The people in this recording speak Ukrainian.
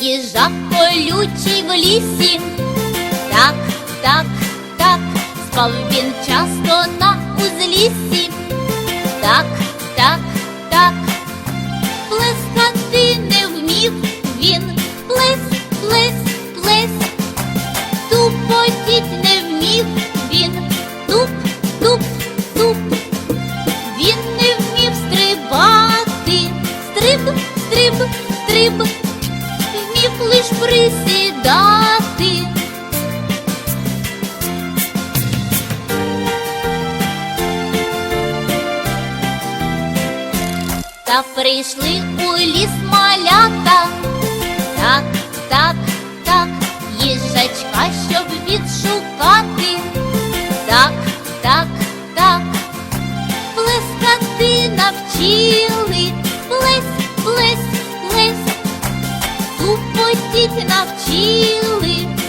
їжак колючий в лісі. Так, так, так, спав він часто на узліссі. Так, так, так, плескати не вмів він. Плес, плес, плес, тупотіть не вмів він. Туп, туп, туп. Він не вмів стрибати. Стриб, стриб, стриб. Лиш присідати. Та прийшли у ліс малята. Так, так, так, їжачка, щоб відшукати. Так, так, так, плескати навчили. Тупотіть навчили.